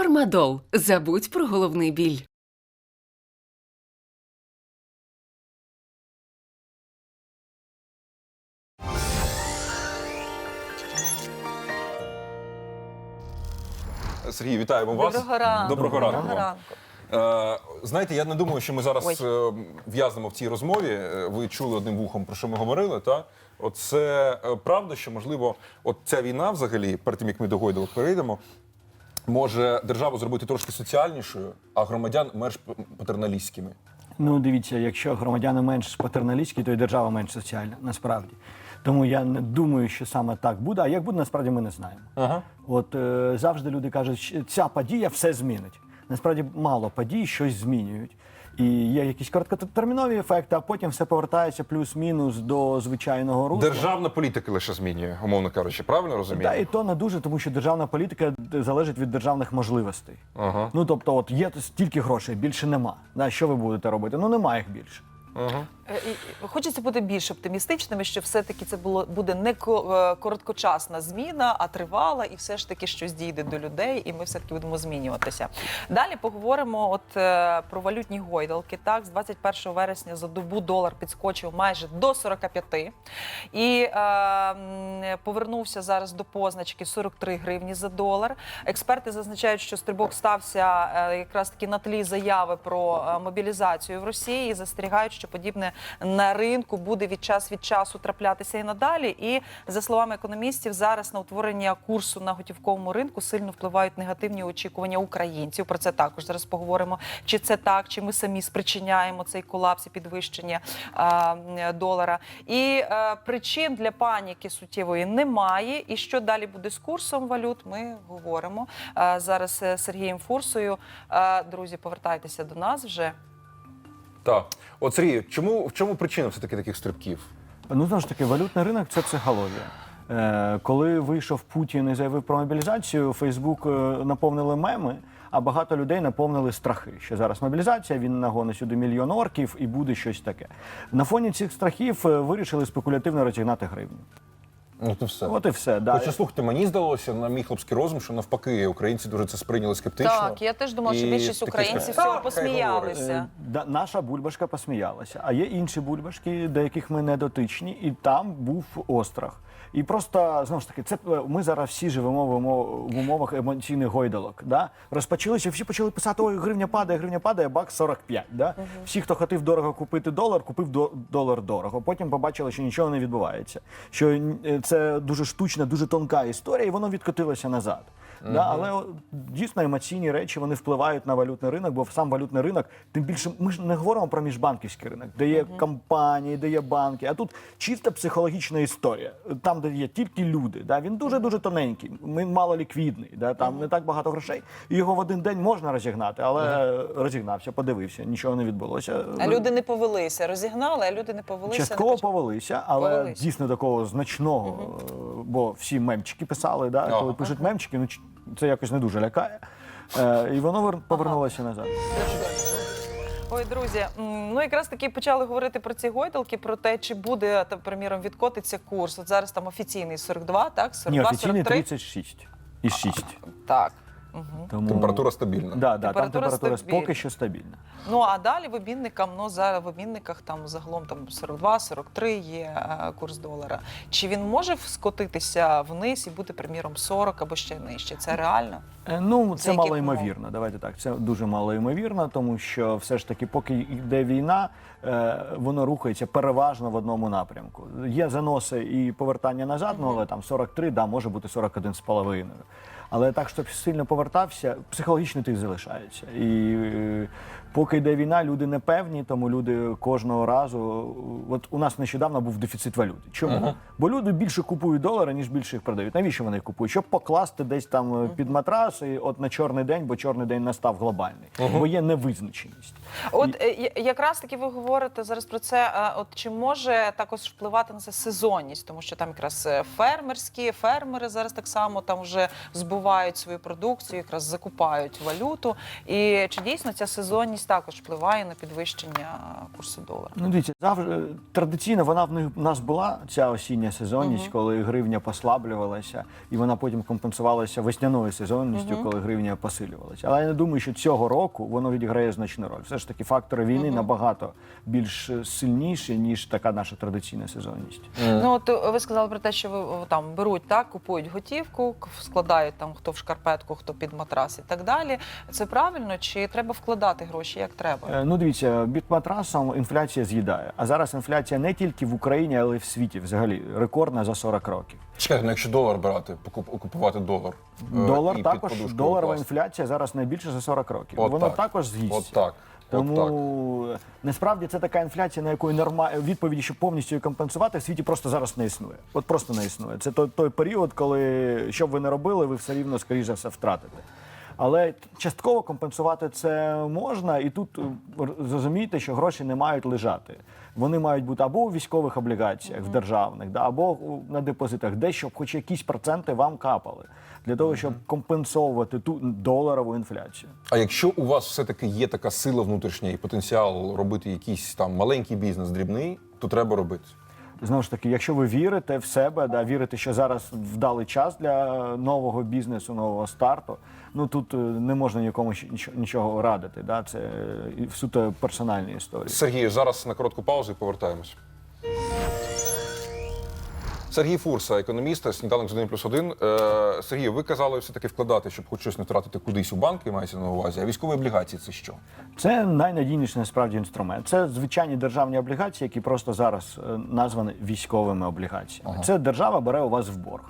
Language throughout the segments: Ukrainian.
Фармадол. Забудь про головний біль. Сергій, вітаємо вас. Доброго ранку. Доброго ранку. Доброго ранку. Е, знаєте, я не думаю, що ми зараз Ой. е, в'язнемо в цій розмові. Е, Ви чули одним вухом, про що ми говорили. Та от це е, правда, що можливо, от ця війна, взагалі, перед тим як ми до гойдалок перейдемо, може державу зробити трошки соціальнішою, а громадян менш патерналістськими. Ну, дивіться, якщо громадяни менш патерналістські, то і держава менш соціальна, насправді. Тому я не думаю, що саме так буде. А як буде, насправді ми не знаємо. Ага. От е, завжди люди кажуть, що ця подія все змінить. Насправді мало подій щось змінюють. І є якісь короткотермінові ефекти, а потім все повертається плюс-мінус до звичайного руху. Державна політика лише змінює, умовно кажучи, правильно розумію? Та і то не дуже, тому що державна політика залежить від державних можливостей. Ага. Ну тобто, от є стільки грошей, більше нема. Да, що ви будете робити? Ну немає їх більше. Ага. Е, Хочеться бути більш оптимістичними, що все-таки це було буде не е, короткочасна зміна, а тривала, і все ж таки щось дійде до людей, і ми все таки будемо змінюватися. Далі поговоримо от е, про валютні гойдалки. Так, з 21 вересня за добу долар підскочив майже до 45 і е, повернувся зараз до позначки 43 гривні за долар. Експерти зазначають, що стрибок стався якраз таки на тлі заяви про мобілізацію в Росії і застерігають, що подібне на ринку буде від час від часу траплятися і надалі. І за словами економістів, зараз на утворення курсу на готівковому ринку сильно впливають негативні очікування українців. Про це також зараз поговоримо. Чи це так, чи ми самі спричиняємо цей колапс і підвищення е, долара. І е, причин для паніки суттєвої немає. І що далі буде з курсом валют? Ми говоримо е, зараз е, з Сергієм Фурсою. Е, друзі, повертайтеся до нас вже. Так. От Сергій, чому в чому причина все-таки таких стрибків? Ну, знову ж таки, валютний ринок це психологія. Е, коли вийшов Путін і заявив про мобілізацію, Фейсбук е, наповнили меми, а багато людей наповнили страхи, що зараз мобілізація, він нагонить сюди мільйон орків і буде щось таке. На фоні цих страхів е, вирішили спекулятивно розігнати гривню. Ну, то все. От і все. Да. Хоча слухайте, мені здалося на мій хлопський розум, що навпаки, українці дуже це сприйняли скептично. Так, я теж думала, що І більшість такі українців сказали, цього «Та, хай посміялися. Е, Да, наша бульбашка посміялася. А є інші бульбашки, до яких ми не дотичні, і там був острах. І просто знову ж таки, це е, ми зараз всі живемо в, умов, в умовах емоційних гойдалок. Да? Розпочалися, всі почали писати: ой, гривня падає, гривня падає, бак 45. Да? Всі, хто хотів дорого купити долар, купив до- долар дорого. Потім побачили, що нічого не відбувається. Що е, це дуже штучна, дуже тонка історія, і воно відкотилося назад. Да, але дійсно емоційні речі вони впливають на валютний ринок, бо сам валютний ринок, тим більше ми ж не говоримо про міжбанківський ринок, де є компанії, де є банки. А тут чиста психологічна історія. Там, де є тільки люди. Да, він дуже дуже тоненький. Він мало ліквідний. Да, там не так багато грошей. І його в один день можна розігнати, але розігнався, подивився, нічого не відбулося. А люди не повелися, розігнали, а люди не повелися. Частково не почали. повелися, але Повелися. дійсно такого значного, е, бо всі мемчики писали, да, коли пишуть мемчики, ну це якось не дуже лякає. Е, і воно вер- повернулося назад. Ой, друзі, м, ну якраз таки почали говорити про ці гойдалки, про те, чи буде там, приміром, відкотиться курс. От зараз там офіційний 42, так? 42, Ні, офіційний 43? 36 і 6. Так. Угу. Тому... Температура стабільна. Да, да, там Температура температура стабільна. поки що стабільна. Ну а далі в обмінникам, ну за в обмінниках там загалом там 42-43 є е, курс долара. Чи він може скотитися вниз і бути, приміром, 40 або ще нижче? Це реально? Е, Ну, це мало ймовірно. Давайте так. Це дуже мало ймовірно, тому що все ж таки, поки йде війна, е, воно рухається переважно в одному напрямку. Є заноси і повертання назад, ну але там 43, да, може бути 41 з половиною. Але так, щоб сильно повертався, психологічний ти залишається. І е, поки йде війна, люди не певні, тому люди кожного разу. От у нас нещодавно був дефіцит валюти. Чому? Бо люди більше купують долари, ніж більше їх продають. Навіщо вони їх купують? Щоб покласти десь там е, під матрас і от на чорний день, бо чорний день настав глобальний, бо є невизначеність. От е, я- якраз таки ви говорите зараз про це. е, От чи може також впливати на це сезонність, тому що там якраз е, фермерські фермери зараз так само там вже збувають свою продукцію, якраз закупають валюту. І чи дійсно ця сезонність також впливає на підвищення курсу долара? Ну, дивіться, завжди традиційно вона в них в нас була ця осіння сезонність, коли гривня послаблювалася, і вона потім компенсувалася весняною сезонністю, коли гривня посилювалася. Але я не думаю, що цього року воно відіграє значну роль. Все ж таки, фактори війни набагато більш сильніші, ніж така наша традиційна сезонність. Ну от е, ви сказали про те, що ви там беруть так, купують готівку, складають там хто в шкарпетку, хто під матрас і так далі. Це правильно чи треба вкладати гроші як треба? Е, Ну, дивіться, під матрасом інфляція з'їдає. А зараз інфляція не тільки в Україні, але й в світі взагалі рекордна за 40 років. Чекайте, ну якщо долар брати, купувати долар. е, і Долар під також доларова інфляція зараз найбільше за 40 років. От Воно так. також з'їсть. От так. Так. Тому е, насправді це така інфляція, на яку норма... відповіді, щоб повністю її компенсувати, в світі просто зараз не існує. От просто не існує. Це той, той період, коли що б ви не робили, ви все рівно, скоріш за все, втратите. Але частково компенсувати це можна, і тут е, зрозумійте, що гроші не мають лежати. Вони мають бути або у військових облігаціях, в державних, да, або на депозитах, де щоб хоч якісь проценти вам капали, для того, щоб компенсовувати ту доларову інфляцію. А якщо у вас все-таки є така сила внутрішня і потенціал робити якийсь там маленький бізнес дрібний, то треба робити. Знову ж таки, якщо ви вірите в себе, да, вірите, що зараз вдалий час для нового бізнесу, нового старту, ну тут е, не можна нікому нічого, радити. Да? Це е, суто персональні історії. Сергію, зараз на коротку паузу і повертаємось. Сергій Фурса, економіст, сніданок з 1 плюс 1. Е, Сергію, ви казали все-таки вкладати, щоб хоч щось не втратити кудись у банки, мається на увазі. А військові облігації це що? Це найнадійніший насправді інструмент. Це звичайні державні облігації, які просто зараз е, названі військовими облігаціями. Це держава бере у вас в борг.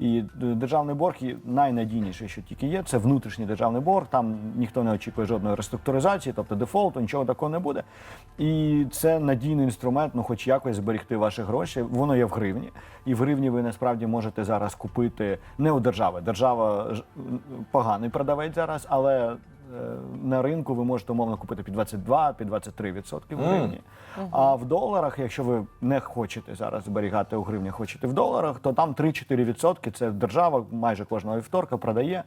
І державний борг є найнадійніше, що тільки є. Це внутрішній державний борг. Там ніхто не очікує жодної реструктуризації, тобто дефолту, нічого такого не буде. І це надійний інструмент, ну хоч якось зберегти ваші гроші. Воно є в гривні, і в гривні ви насправді можете зараз купити не у держави. Держава поганий продавець зараз, але на ринку ви можете умовно купити під 22, під 23 відсотки в гривні. А в доларах, якщо ви не хочете зараз зберігати у гривні, хочете в доларах, то там 3-4 відсотки. Це держава майже кожного вівторка продає.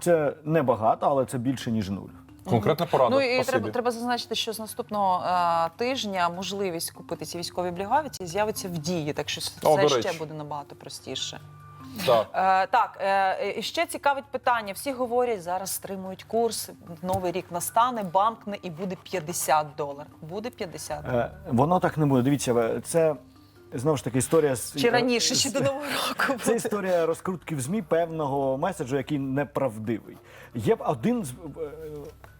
Це небагато, але це більше ніж нуль. Конкретна порада. Ну і Спасибі. треба, треба зазначити, що з наступного е, тижня можливість купити ці військові облігації з'явиться в дії, так що О, це ще речі. буде набагато простіше. Так. Е, так, е, ще цікавить питання. Всі говорять, зараз стримують курс, новий рік настане, бамкне і буде 50 доларів. Буде 50. Е, Воно так не буде. Дивіться, це знову ж таки історія з Чи раніше, чи до нового року Це історія розкрутки в ЗМІ певного меседжу, який неправдивий. Є б один з е,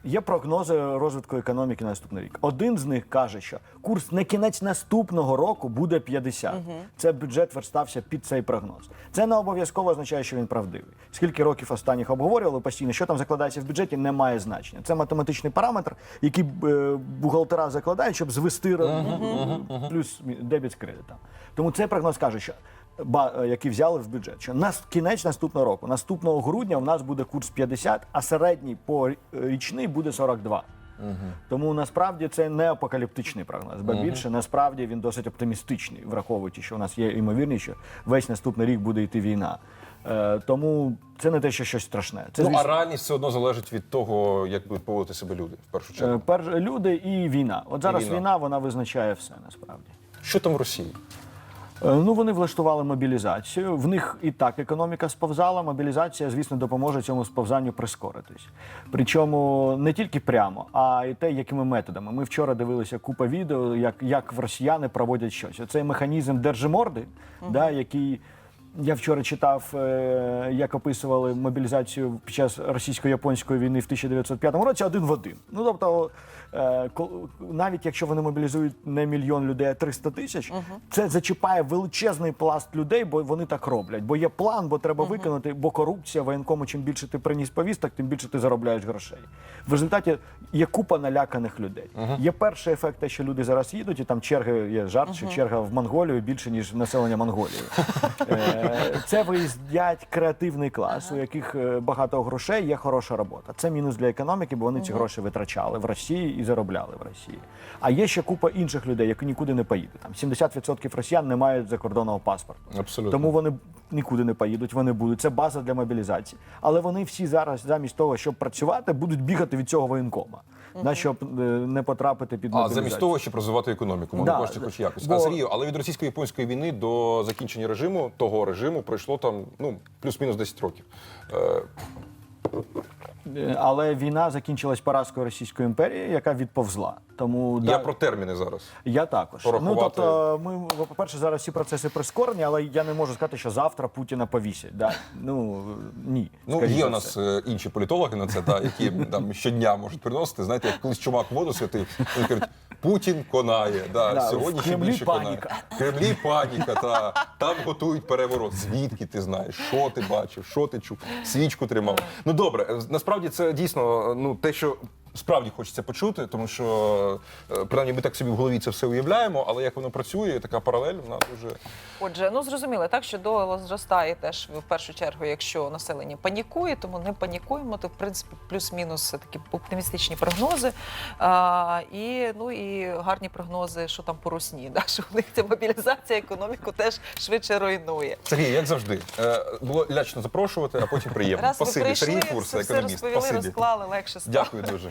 є прогнози розвитку економіки на наступний рік. Один з них каже, що курс на кінець наступного року буде 50. Це бюджет верстався під цей прогноз. Це не обов'язково означає, що він правдивий. Скільки років останніх обговорювали постійно, що там закладається в бюджеті, не має значення. Це математичний параметр, який е, бухгалтера закладають, щоб звести плюс дебіт з кредитом. Тому цей прогноз каже, що які взяли в бюджет, що на кінець наступного року, наступного грудня, у нас буде курс 50, а середній по рі- річний буде 42. Тому насправді це не апокаліптичний прогноз, бо більше насправді він досить оптимістичний, враховуючи, що у нас є ймовірність, що весь наступний рік буде йти війна. Е, тому це не те, що щось страшне. Це Ну, а реальність все одно залежить від того, як будуть поводити себе люди, в першу е, чергу. перш люди і війна. От зараз війна. війна вона визначає все насправді. Що там в Росії? Е, Ну, вони влаштували мобілізацію. В них і так економіка сповзала. Мобілізація, звісно, допоможе цьому сповзанню прискоритись. Причому не тільки прямо, а й те, якими методами. Ми вчора дивилися купа відео, як, як росіяни проводять щось. Оцей механізм держиморди, да, який. Я вчора читав, е, як описували мобілізацію під час російсько-японської війни в 1905 році один в один. Ну тобто, е, навіть якщо вони мобілізують не мільйон людей, а 300 тисяч, це зачіпає величезний пласт людей, бо вони так роблять. Бо є план, бо треба виконати, бо корупція воєнкому, чим більше ти приніс повісток, тим більше ти заробляєш грошей. В результаті є купа наляканих людей. Є перший ефект, те, що люди зараз їдуть, і там черги є жарт, що черга в Монголію більше ніж населення Монголії. Е, Це виїздять креативний клас, у яких е, багато грошей, є хороша робота. Це мінус для економіки, бо вони ці гроші витрачали в Росії і заробляли в Росії. А є ще купа інших людей, які нікуди не поїдуть. Там 70% росіян не мають закордонного паспорту. Абсолютно. Тому вони нікуди не поїдуть, вони будуть. Це база для мобілізації. Але вони всі зараз, замість того, щоб працювати, будуть бігати від цього воєнкома, на щоб е, не потрапити під А замість того, щоб розвивати економіку, Да, кошти хоч якось. Бо- А Сергію, але від російсько-японської війни до закінчення режиму того режиму пройшло там ну плюс-мінус 10 років. Е, Але війна закінчилась поразкою Російської імперії, яка відповзла. Тому Я да, про терміни зараз. я також. порахувати. Ну тобто, ми по-перше, зараз всі процеси прискорені, але я не можу сказати, що завтра Путіна повісять. Да? Ну ні. Ну, є у нас е, інші політологи на це, та, які там щодня можуть приносити. Знаєте, як колись чумак воду святив, вони кажуть, Путін конає. Да, Да, сьогодні ще більше паніка. конає. Кремлі паніка, та, там готують переворот. Звідки ти знаєш, що ти бачив, що ти чув, свічку тримав. Ну добре, е, насправді це дійсно ну, те, що. Справді хочеться почути, тому що е, принаймні ми так собі в голові це все уявляємо, але як воно працює, така паралель, вона дуже Отже, ну зрозуміло, так що доля зростає теж в першу чергу, якщо населення панікує, тому не панікуємо. То в принципі плюс-мінус такі оптимістичні прогнози. А, і ну і гарні прогнози, що там по русні. Да, що у них ця мобілізація економіку теж швидше руйнує. Сергій, як завжди, е, було лячно запрошувати, а потім приємно. Раз ви Спасибі, прийшли, Сергій все, все економіст. розповіли, Спасибі. розклали, легше стало. Дякую дуже.